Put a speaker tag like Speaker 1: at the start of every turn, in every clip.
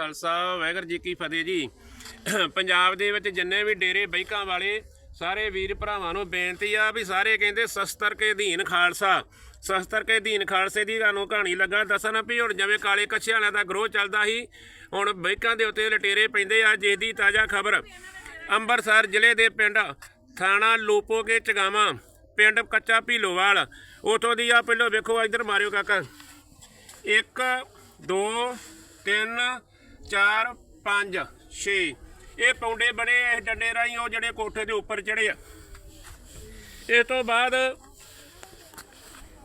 Speaker 1: ਖਾਲਸਾ, ਵਾਹਿਗੁਰੂ ਜੀ ਕੀ ਫਤਿਹ ਜੀ। ਪੰਜਾਬ ਦੇ ਵਿੱਚ ਜਿੰਨੇ ਵੀ ਡੇਰੇ ਬੈਕਾਂ ਵਾਲੇ, ਸਾਰੇ ਵੀਰ ਭਰਾਵਾਂ ਨੂੰ ਬੇਨਤੀ ਆ ਵੀ ਸਾਰੇ ਕਹਿੰਦੇ ਸਸਤਰ ਕੇ ਅਧੀਨ ਖਾਲਸਾ। ਸਸਤਰ ਕੇ ਅਧੀਨ ਖਾਲਸੇ ਦੀ ਤੁਹਾਨੂੰ ਕਹਾਣੀ ਲੱਗਾ, ਦੱਸਣ ਵੀ ਹੁਣ ਜਿਵੇਂ ਕਾਲੇ ਕੱਛੇ ਵਾਲਿਆਂ ਦਾ ਗਰੋਹ ਚੱਲਦਾ ਸੀ, ਹੁਣ ਬੈਕਾਂ ਦੇ ਉੱਤੇ ਲਟੇਰੇ ਪੈਂਦੇ ਆ ਜਿਸ ਦੀ ਤਾਜ਼ਾ ਖਬਰ ਅੰਮ੍ਰਿਤਸਰ ਜ਼ਿਲ੍ਹੇ ਦੇ ਪਿੰਡ ਥਾਣਾ ਲੋਪੋਗੇ ਚਗਾਵਾਂ, ਪਿੰਡ ਕੱਚਾ ਭੀਲੋਵਾਲ। ਉਥੋਂ ਦੀ ਆ ਪਹਿਲਾਂ ਵੇਖੋ, ਇੱਧਰ ਮਾਰਿਓ ਕਾਕਾ। 1 2 3 4 5 6 ਇਹ ਪੌਂਡੇ ਬਣੇ ਇਸ ਡੰਡੇ ਰਾਹੀਂ ਉਹ ਜਿਹੜੇ ਕੋਠੇ ਦੇ ਉੱਪਰ ਚੜੇ ਆ। ਇਸ ਤੋਂ ਬਾਅਦ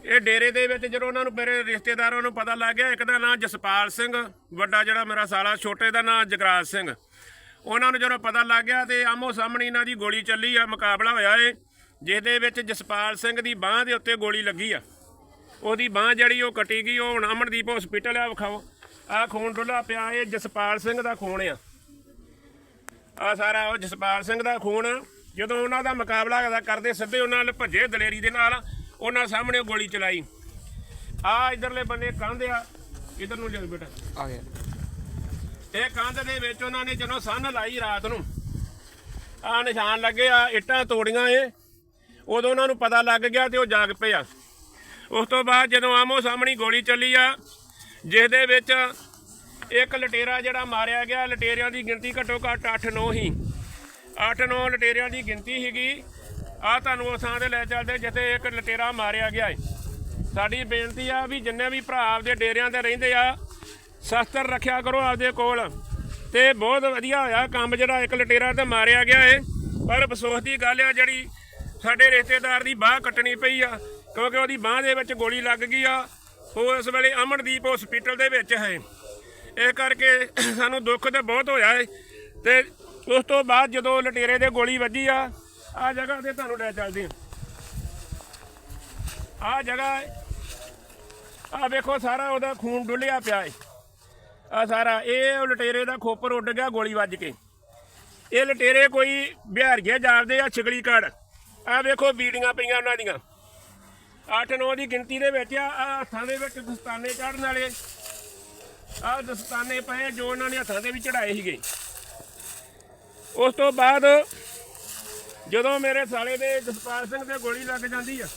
Speaker 1: ਇਹ ਡੇਰੇ ਦੇ ਵਿੱਚ ਜਦੋਂ ਉਹਨਾਂ ਨੂੰ ਮੇਰੇ ਰਿਸ਼ਤੇਦਾਰਾਂ ਨੂੰ ਪਤਾ ਲੱਗ ਗਿਆ, ਇੱਕ ਦਾ ਨਾਂ ਜਸਪਾਲ ਸਿੰਘ, ਵੱਡਾ ਜਿਹੜਾ ਮੇਰਾ ਸਾਲਾ, ਛੋਟੇ ਦਾ ਨਾਂ ਜਗਰਾਜ ਸਿੰਘ। ਉਹਨਾਂ ਨੂੰ ਜਦੋਂ ਪਤਾ ਲੱਗ ਗਿਆ ਤੇ ਆਮੋ ਸਾਹਮਣੇ ਇਹਨਾਂ ਦੀ ਗੋਲੀ ਚੱਲੀ ਆ, ਮੁਕਾਬਲਾ ਹੋਇਆ ਏ ਜਿਸ ਦੇ ਵਿੱਚ ਜਸਪਾਲ ਸਿੰਘ ਦੀ ਬਾਹ ਦੇ ਉੱਤੇ ਗੋਲੀ ਲੱਗੀ ਆ। ਉਹਦੀ ਬਾਹ ਜਿਹੜੀ ਉਹ ਕੱਟੀ ਗਈ, ਉਹ ਹੁਣ ਅਮਨਦੀਪ ਹਸਪੀਟਲ ਆ, ਵਿਖਾਓ। ਆ ਖੂਨ ਡੁੱਲਾ ਪਿਆ ਇਹ ਜਸਪਾਲ ਸਿੰਘ ਦਾ ਖੂਨ ਆ। ਆ ਸਾਰਾ ਉਹ ਜਸਪਾਲ ਸਿੰਘ ਦਾ ਖੂਨ ਜਦੋਂ ਉਹਨਾਂ ਦਾ ਮੁਕਾਬਲਾ ਕਰਦਾ- ਕਰਦੇ ਸਿੱਧੇ ਉਹਨਾਂ ਨਾਲ ਭੱਜੇ ਦਲੇਰੀ ਦੇ ਨਾਲ ਉਹਨਾਂ ਸਾਹਮਣੇ ਗੋਲੀ ਚਲਾਈ। ਆ ਇਧਰਲੇ ਬੰਨੇ ਕੰਧ ਆ ਇਧਰ ਨੂੰ ਜਾ ਬੇਟਾ।
Speaker 2: ਆ ਗਿਆ।
Speaker 1: ਇਹ ਕੰਧ ਦੇ ਵਿੱਚ ਉਹਨਾਂ ਨੇ ਜਦੋਂ ਸੰਨ ਲਾਈ ਰਾਤ ਨੂੰ ਆ ਨਿਸ਼ਾਨ ਲੱਗੇ ਆ ਇੱਟਾਂ ਤੋੜੀਆਂ ਏ ਉਦੋਂ ਉਹਨਾਂ ਨੂੰ ਪਤਾ ਲੱਗ ਗਿਆ ਤੇ ਉਹ ਜਾਗ ਪਏ ਆ। ਉਸ ਤੋਂ ਬਾਅਦ ਜਦੋਂ ਆਮੋ ਸਾਹਮਣੀ ਗੋਲੀ ਚੱਲੀ ਆ ਜਿਸ ਦੇ ਵਿੱਚ ਇੱਕ ਲਟੇਰਾ ਜਿਹੜਾ ਮਾਰਿਆ ਗਿਆ, ਲਟੇਰਿਆਂ ਦੀ ਗਿਣਤੀ ਘੱਟੋ ਘੱਟ 8-9 ਹੀ। 8-9 ਲਟੇਰਿਆਂ ਦੀ ਗਿਣਤੀ ਸੀਗੀ। ਆ ਤੁਹਾਨੂੰ ਉਸ ਥਾਂ ਤੇ ਲੈ ਚੱਲਦੇ ਜਿੱਥੇ ਇੱਕ ਲਟੇਰਾ ਮਾਰਿਆ ਗਿਆ ਏ। ਸਾਡੀ ਬੇਨਤੀ ਆ ਵੀ ਜਿੰਨੇ ਵੀ ਭਰਾ ਆਪਦੇ ਡੇਰਿਆਂ ਤੇ ਰਹਿੰਦੇ ਆ, ਸ਼ਸਤਰ ਰੱਖਿਆ ਕਰੋ ਆਪਦੇ ਕੋਲ। ਤੇ ਬਹੁਤ ਵਧੀਆ ਹੋਇਆ ਕੰਮ ਜਿਹੜਾ ਇੱਕ ਲਟੇਰਾ ਤੇ ਮਾਰਿਆ ਗਿਆ ਏ। ਪਰ ਅਫਸੋਸ ਦੀ ਗੱਲ ਆ ਜਿਹੜੀ ਸਾਡੇ ਰਿਸ਼ਤੇਦਾਰ ਦੀ ਬਾਹ ਕੱਟਣੀ ਪਈ ਆ, ਕਿਉਂਕਿ ਉਹਦੀ ਬਾਹ ਦੇ ਵਿੱਚ ਗੋਲੀ ਲੱਗ ਗਈ ਆ। ਉਹ ਇਸ ਵੇਲੇ ਅਮਨਦੀਪ ਹਸਪੀਟਲ ਦੇ ਵਿੱਚ ਹੈ। ਇਹ ਕਰਕੇ ਸਾਨੂੰ ਦੁੱਖ ਤੇ ਬਹੁਤ ਹੋਇਆ ਹੈ। ਤੇ ਉਸ ਤੋਂ ਬਾਅਦ ਜਦੋਂ ਲਟੇਰੇ ਦੇ ਗੋਲੀ ਵੱਜੀ ਆ ਆ ਜਗ੍ਹਾ ਤੇ ਤੁਹਾਨੂੰ ਲੈ ਚੱਲਦੇ ਆ ਆ ਜਗ੍ਹਾ, ਆ ਵੇਖੋ ਸਾਰਾ ਉਹਦਾ ਖੂਨ ਡੁੱਲਿਆ ਪਿਆ ਹੈ। ਆ ਸਾਰਾ, ਇਹ ਲਟੇਰੇ ਦਾ ਖੋਪਰ ਉੱਡ ਗਿਆ ਗੋਲੀ ਵੱਜ ਕੇ। ਇਹ ਲਟੇਰੇ ਕੋਈ ਬਿਹਾਰੀਏ ਜਾਪਦੇ ਆ, ਛਗਲੀ ਕੜ ਆ ਵੇਖੋ ਬੀੜੀਆਂ ਪਈਆਂ ਉਹਨਾਂ ਦੀਆਂ। 8-9 ਦੀ ਗਿਣਤੀ ਦੇ ਵਿੱਚ ਆ ਆਹ ਹੱਥਾਂ ਦੇ ਵਿੱਚ ਦਸਤਾਨੇ ਚੜਨ ਵਾਲੇ। ਆ ਦਸਤਾਨੇ ਪਏ ਜੋ ਉਹਨਾਂ ਨੇ ਹੱਥਾਂ ਦੇ ਵੀ ਚੜਾਏ ਸੀਗੇ। ਉਸ ਤੋਂ ਬਾਅਦ ਜਦੋਂ ਮੇਰੇ ਸਾਲੇ ਦੇ ਜਸਪਾਲ ਸਿੰਘ ਦੇ ਗੋਲੀ ਲੱਗ ਜਾਂਦੀ ਆ,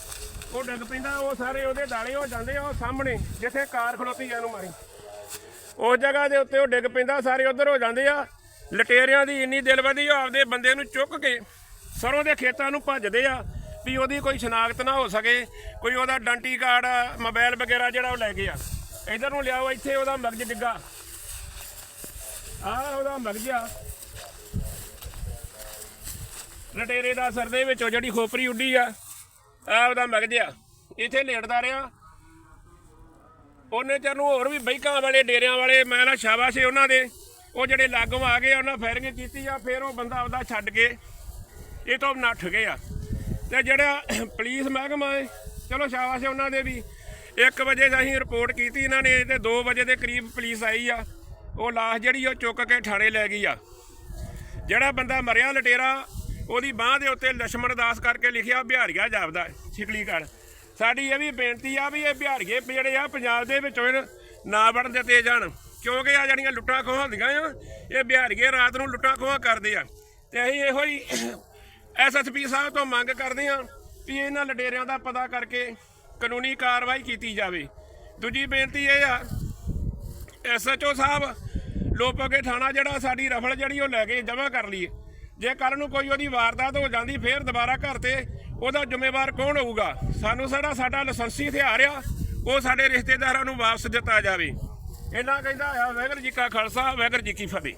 Speaker 1: ਉਹ ਡਿੱਗ ਪੈਂਦਾ, ਉਹ ਸਾਰੇ ਉਹਦੇ ਦਾਲੇ ਹੋ ਜਾਂਦੇ ਆ, ਉਹ ਸਾਹਮਣੇ, ਜਿੱਥੇ ਕਾਰ ਖਲੋਤੀ ਆ ਇਹਨੂੰ ਮਾਰੀ। ਉਸ ਜਗ੍ਹਾ ਦੇ ਉੱਤੇ ਉਹ ਡਿੱਗ ਪੈਂਦਾ, ਸਾਰੇ ਉਧਰ ਹੋ ਜਾਂਦੇ ਆ। ਲਟੇਰਿਆਂ ਦੀ ਇੰਨੀ ਦਿਲਬਦੀ ਉਹ ਆਪਦੇ ਬੰਦੇ ਨੂੰ ਚੁੱਕ ਕੇ ਸਰੋਂ ਦੇ ਖੇਤਾਂ ਨੂੰ ਭੱਜਦੇ ਆ। ਵੀ ਉਹਦੀ ਕੋਈ ਸ਼ਨਾਖਤ ਨਾ ਹੋ ਸਕੇ, ਕੋਈ ਉਹਦਾ ਡੰਟੀ ਕਾਰਡ, ਮੋਬਾਈਲ ਵਗੈਰਾ ਜਿਹੜਾ ਉਹ ਲੈ ਗਿਆ ਆ। ਇਧਰ ਨੂੰ ਲਿਆਓ, ਇੱਥੇ ਉਹਦਾ ਮਗਜ ਡਿੱਗਾ। ਆ ਉਹਦਾ ਮਗਜ ਆ। ਲਟੇਰੇ ਦਾ ਸਰ ਦੇ ਵਿੱਚੋਂ ਜਿਹੜੀ ਖੋਪਰੀ ਉੱਡੀ ਆ ਆ ਉਹਦਾ ਮਗਜ ਆ। ਇੱਥੇ ਲੇਟਦਾ ਰਿਹਾ। ਉਹਨੇ ਚਿਰ ਨੂੰ ਹੋਰ ਵੀ ਬੈਕਾਂ ਵਾਲੇ, ਡੇਰਿਆਂ ਵਾਲੇ, ਮੈਂ ਨਾ ਸ਼ਾਬਾਸ਼ ਏ ਉਹਨਾਂ ਦੇ। ਉਹ ਜਿਹੜੇ ਲਾਗੋਂ ਆ ਗਏ ਉਹਨਾਂ ਫਾਇਰਿੰਗ ਕੀਤੀ ਆ, ਫਿਰ ਉਹ ਬੰਦਾ ਆਪਦਾ ਛੱਡ ਕੇ ਇਹ ਤੋਂ ਨੱਠ ਗਏ ਆ ਤੇ ਜਿਹੜਾ ਪੁਲਿਸ ਮਹਿਕਮਾ ਹੈ, ਚਲੋ ਸ਼ਾਬਾਸ਼ ਉਹਨਾਂ ਦੇ ਵੀ। 1 ਵਜੇ ਅਸੀਂ ਰਿਪੋਰਟ ਕੀਤੀ ਇਹਨਾਂ ਨੇ ਤੇ 2 ਵਜੇ ਦੇ ਕਰੀਬ ਪੁਲਿਸ ਆਈ ਆ। ਉਹ ਲਾਸ਼ ਜਿਹੜੀ ਉਹ ਚੁੱਕ ਕੇ ਠਾਣੇ ਲੈ ਗਈ ਆ। ਜਿਹੜਾ ਬੰਦਾ ਮਰਿਆ ਲਟੇਰਾ, ਉਹਦੀ ਬਾਹ ਦੇ ਉੱਤੇ ਲక్ష్మణ ਦਾਸ ਕਰਕੇ ਲਿਖਿਆ ਬਿਹਾਰੀਆ ਜਾਪਦਾ ਛਿਕਲੀਗੜ ਸਾਡੀ ਇਹ ਵੀ ਬੇਨਤੀ ਆ ਵੀ ਇਹ ਬਿਹਾਰੀਏ ਜਿਹੜੇ ਆ ਪੰਜਾਬ ਦੇ ਵਿੱਚੋਂ ਨਾ ਵੜਨ ਦਿੱਤੇ ਜਾਣ। ਕਿਉਂਕਿ ਆ ਜਿਹੜੀਆਂ ਲੁੱਟਾਂ ਖੋਹਾਂ ਹੁੰਦੀਆਂ ਆ, ਇਹ ਬਿਹਾਰੀਏ ਰਾਤ ਨੂੰ ਲੁੱਟਾਂ ਖੋਹਾਂ ਕਰਦੇ ਆ। ਤੇ ਅਸੀਂ ਇਹੋ ਹੀ ਐਸਐਸਪੀ ਸਾਹਿਬ ਤੋਂ ਮੰਗ ਕਰਦੇ ਹਾਂ ਵੀ ਇਹਨਾਂ ਲਡੇਰਿਆਂ ਦਾ ਪਤਾ ਕਰਕੇ ਕਾਨੂੰਨੀ ਕਾਰਵਾਈ ਕੀਤੀ ਜਾਵੇ। ਦੂਜੀ ਬੇਨਤੀ ਇਹ ਆ, ਐਸਐਚਓ ਸਾਹਿਬ, ਲੋਪੋਗੇ ਥਾਣਾ ਜਿਹੜਾ ਸਾਡੀ ਰਫਲ ਜਿਹੜੀ ਉਹ ਲੈ ਕੇ ਜਮ੍ਹਾਂ ਕਰ ਲਈਏ। ਜੇ ਕੱਲ ਨੂੰ ਕੋਈ ਉਹਦੀ ਵਾਰਦਾਤ ਹੋ ਜਾਂਦੀ, ਫੇਰ ਦੁਬਾਰਾ ਘਰ ਤੇ ਉਹਦਾ ਜ਼ਿੰਮੇਵਾਰ ਕੌਣ ਹੋਊਗਾ? ਸਾਨੂੰ ਸਾਡਾ ਸਾਡਾ ਲਾਇਸੈਂਸੀ ਹਥਿਆਰ ਆ, ਉਹ ਸਾਡੇ ਰਿਸ਼ਤੇਦਾਰਾਂ ਨੂੰ ਵਾਪਸ ਦਿੱਤਾ ਜਾਵੇ। ਇਹਨਾਂ ਕਹਿੰਦਾ ਆ, ਵਾਹਿਗੁਰੂ ਜੀ ਕਾ ਖਾਲਸਾ, ਵਾਹਿਗੁਰੂ ਜੀ ਕੀ ਫਤਿਹ।